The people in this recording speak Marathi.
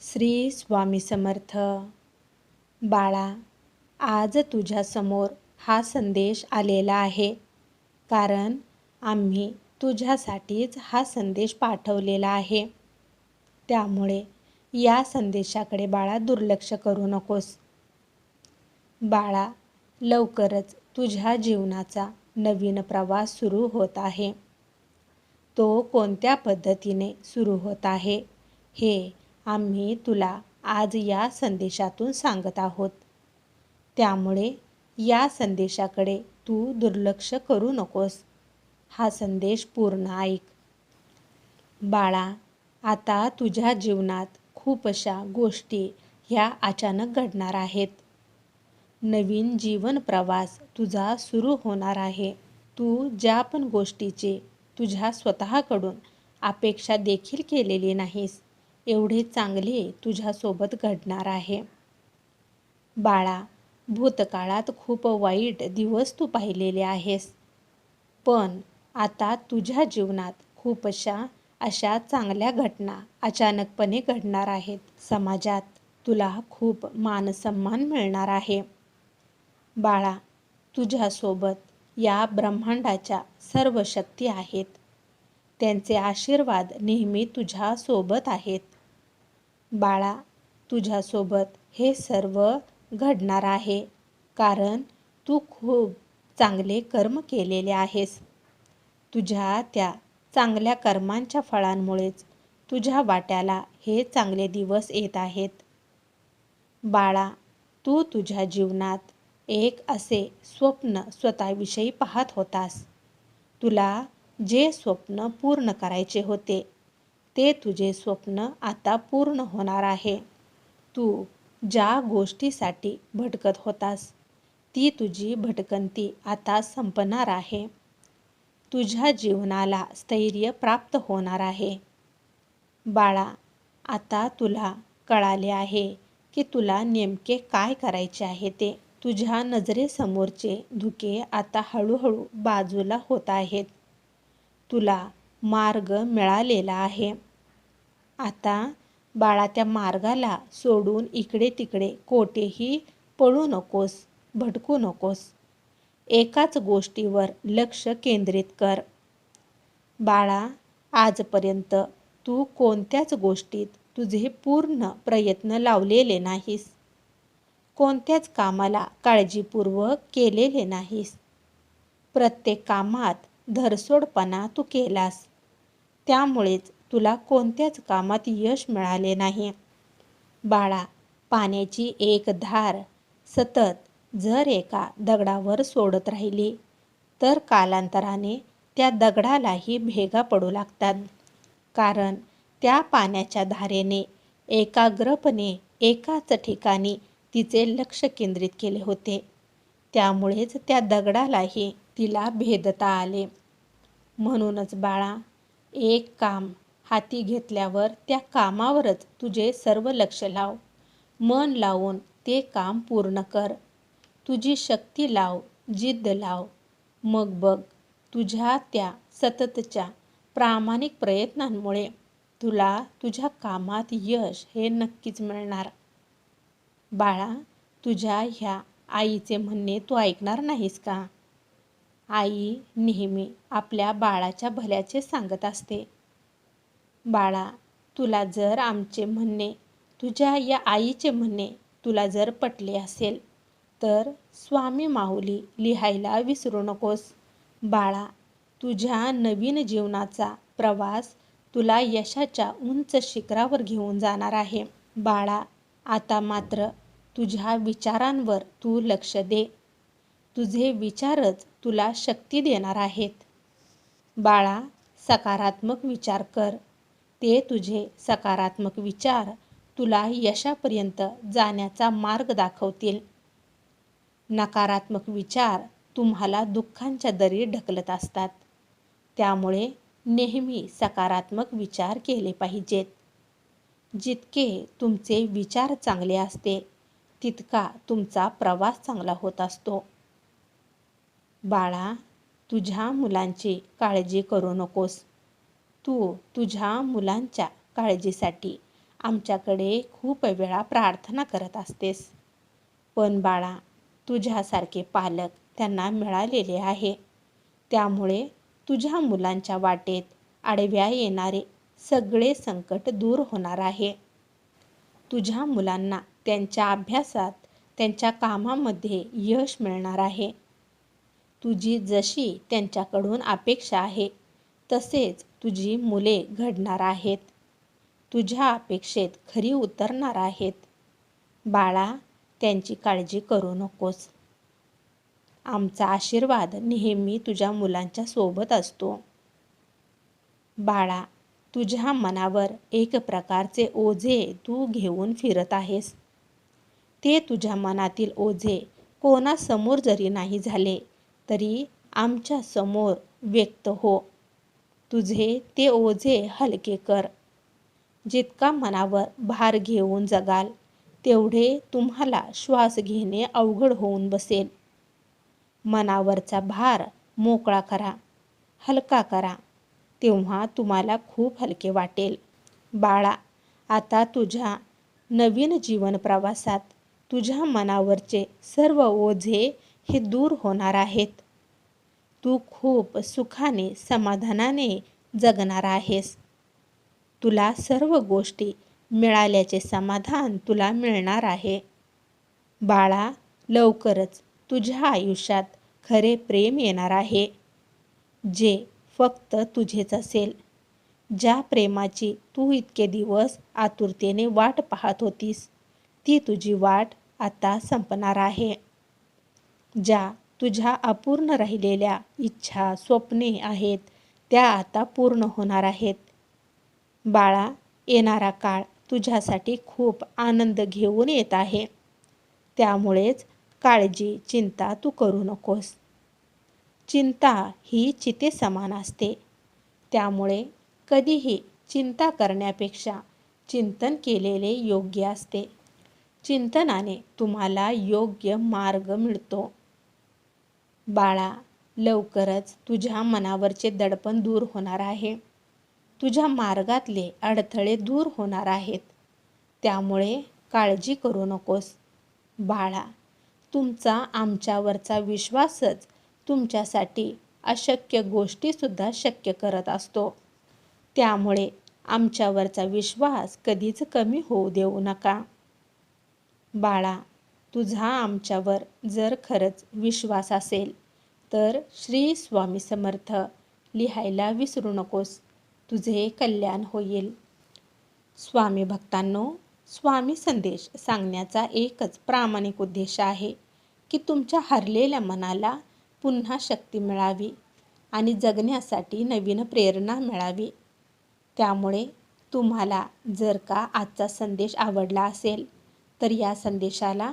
श्री स्वामी समर्थ. बाळा आज तुझ्यासमोर हा संदेश आलेला आहे. कारण आम्ही तुझ्यासाठीच हा संदेश पाठवलेला आहे. त्यामुळे या संदेशाकडे बाळा दुर्लक्ष करू नकोस. बाळा लवकरच तुझ्या जीवनाचा नवीन प्रवास सुरू होत आहे. तो कोणत्या पद्धतीने सुरू होत आहे हे आम्ही तुला आज या संदेशातून सांगत आहोत. त्यामुळे या संदेशाकडे तू दुर्लक्ष करू नकोस. हा संदेश पूर्ण ऐक. बाळा आता तुझ्या जीवनात खूप अशा गोष्टी ह्या अचानक घडणार आहेत. नवीन जीवन प्रवास तुझा सुरू होणार आहे. तू ज्या पण गोष्टीची तुझ्या स्वतःकडून अपेक्षा देखील केलेली नाहीस. एवढे चांगले तुझ्यासोबत घडणार आहे. बाळा भूतकाळात खूप वाईट दिवस तू पाहिलेले आहेस. पण आता तुझ्या जीवनात खूपशा अशा चांगल्या घटना अचानकपणे घडणार आहेत. समाजात तुला खूप मानसन्मान मिळणार आहे. बाळा तुझ्यासोबत या ब्रह्मांडाच्या सर्व शक्ती आहेत. त्यांचे आशीर्वाद नेहमी तुझ्यासोबत आहेत. बाळा तुझ्यासोबत हे सर्व घडणार आहे. कारण तू खूप चांगले कर्म केलेले आहेस. तुझ्या त्या चांगल्या कर्मांच्या फळांमुळेच तुझ्या वाट्याला हे चांगले दिवस येत आहेत. बाळा तू तुझ्या जीवनात एक असे स्वप्न स्वतःविषयी पाहत होतास. तुला जे स्वप्न पूर्ण करायचे होते ते तुझे स्वप्न आता पूर्ण होणार आहे. तू ज्या गोष्टीसाठी भटकत होतास ती तुझी भटकंती आता संपणार आहे. तुझ्या जीवनाला स्थैर्य प्राप्त होणार आहे. बाळा आता तुला कळाले आहे की तुला नेमके काय करायचे आहे ते. तुझ्या नजरेसमोरचे धुके आता हळूहळू बाजूला होत आहेत. तुला मार्ग मिळालेला आहे. आता बाळा त्या मार्गाला सोडून इकडे तिकडे कोठेही पळू नकोस भटकू नकोस. एकाच गोष्टीवर लक्ष केंद्रित कर. बाळा आजपर्यंत तू कोणत्याच गोष्टीत तुझे पूर्ण प्रयत्न लावलेले नाहीस. कोणत्याच कामाला काळजीपूर्वक केलेले नाहीस. प्रत्येक कामात धरसोडपणा तू केलास. त्यामुळेच तुला कोणत्याच कामात यश मिळाले नाही. बाळा पाण्याची एक धार सतत जर एका दगडावर सोडत राहिली तर कालांतराने त्या दगडालाही भेगा पडू लागतात. कारण त्या पाण्याच्या धारेने एकाग्रपणे एकाच ठिकाणी तिचे लक्ष केंद्रित केले होते. त्यामुळेच त्या दगडालाही तिला भेदता आले. म्हणूनच बाळा एक काम हाती घेतल्यावर त्या कामावरच तुझे सर्व लक्ष लाव. मन लावून ते काम पूर्ण कर. तुझी शक्ती लाव जिद्द लाव. मग बघ तुझ्या त्या सततच्या प्रामाणिक प्रयत्नांमुळे तुला तुझ्या कामात यश हे नक्कीच मिळणार. बाळा तुझ्या ह्या आईचे म्हणणे तू ऐकणार नाहीस का? आई नेहमी आपल्या बाळाच्या भल्याचे सांगत असते. बाळा तुला जर आमचे म्हणणे तुझ्या या आईचे म्हणणे तुला जर पटले असेल तर स्वामी माऊली लिहायला विसरू नकोस. बाळा तुझ्या नवीन जीवनाचा प्रवास तुला यशाच्या उंच शिखरावर घेऊन जाणार आहे. बाळा आता मात्र तुझ्या विचारांवर तू लक्ष दे. तुझे विचारच तुला शक्ती देणार आहेत. बाळा सकारात्मक विचार कर. ते तुझे सकारात्मक विचार तुला यशापर्यंत जाण्याचा मार्ग दाखवतील. नकारात्मक विचार तुम्हाला दुःखांच्या दरी ढकलत असतात. त्यामुळे नेहमी सकारात्मक विचार केले पाहिजेत. जितके तुमचे विचार चांगले असते तितका तुमचा प्रवास चांगला होत असतो. बाळा तुझ्या मुलांची काळजी करू नकोस. तू तुझ्या मुलांच्या काळजीसाठी आमच्याकडे खूप वेळा प्रार्थना करत असतेस. पण बाळा तुझ्यासारखे पालक त्यांना मिळालेले आहे. त्यामुळे तुझ्या मुलांच्या वाटेत आडव्या येणारे सगळे संकट दूर होणार आहे. तुझ्या मुलांना त्यांच्या अभ्यासात त्यांच्या कामामध्ये यश मिळणार आहे. तुझी जशी त्यांच्याकडून अपेक्षा आहे तसेच तुझी मुले घडणार आहेत. तुझ्या अपेक्षेत खरी उतरणार आहेत. बाळा त्यांची काळजी करू नकोस. आमचा आशीर्वाद नेहमी तुझ्या मुलांच्या सोबत असतो. बाळा तुझ्या मनावर एक प्रकारचे ओझे तू घेऊन फिरत आहेस. ते तुझ्या मनातील ओझे कोणासमोर जरी नाही झाले तरी आमच्यासमोर व्यक्त हो. तुझे ते ओझे हलके कर. जितका मनावर भार घेऊन जगाल तेवढे तुम्हाला श्वास घेणे अवघड होऊन बसेल. मनावरचा भार मोकळा करा हलका करा तेव्हा तुम्हाला खूप हलके वाटेल. बाळा आता तुझ्या नवीन जीवन प्रवासात तुझ्या मनावरचे सर्व ओझे हे दूर होणार आहेत. तू खूप सुखाने समाधानाने जगणार आहेस. तुला सर्व गोष्टी मिळाल्याचे समाधान तुला मिळणार आहे. बाळा लवकरच तुझ्या आयुष्यात खरे प्रेम येणार आहे. जे फक्त तुझेच असेल. ज्या प्रेमाची तू इतके दिवस आतुरतेने वाट पाहत होतीस ती तुझी वाट आता संपणार आहे. ज्या तुझ्या अपूर्ण राहिलेल्या इच्छा स्वप्ने आहेत त्या आता पूर्ण होणार आहेत. बाळा येणारा काळ तुझ्यासाठी खूप आनंद घेऊन येत आहे. त्यामुळेच काळजी चिंता तू करू नकोस. चिंता ही चिते समान असते. त्यामुळे कधीही चिंता करण्यापेक्षा चिंतन केलेले योग्य असते. चिंतनाने तुम्हाला योग्य मार्ग मिळतो. बाळा लवकरच तुझ्या मनावरचे दडपण दूर होणार आहे. तुझ्या मार्गातले अडथळे दूर होणार आहेत. त्यामुळे काळजी करू नकोस. बाळा तुमचा आमच्यावरचा विश्वासच तुमच्यासाठी अशक्य गोष्टीसुद्धा शक्य करत असतो. त्यामुळे आमच्यावरचा विश्वास कधीच कमी होऊ देऊ नका. बाळा तुझा आमच्यावर जर खरंच विश्वास असेल तर श्री स्वामी समर्थ लिहायला विसरू नकोस. तुझे कल्याण होईल. स्वामी भक्तांनो स्वामी संदेश सांगण्याचा एकच प्रामाणिक उद्देश आहे की तुमच्या हरलेल्या मनाला पुन्हा शक्ती मिळावी आणि जगण्यासाठी नवीन प्रेरणा मिळावी. त्यामुळे तुम्हाला जर का आजचा संदेश आवडला असेल तर या संदेशाला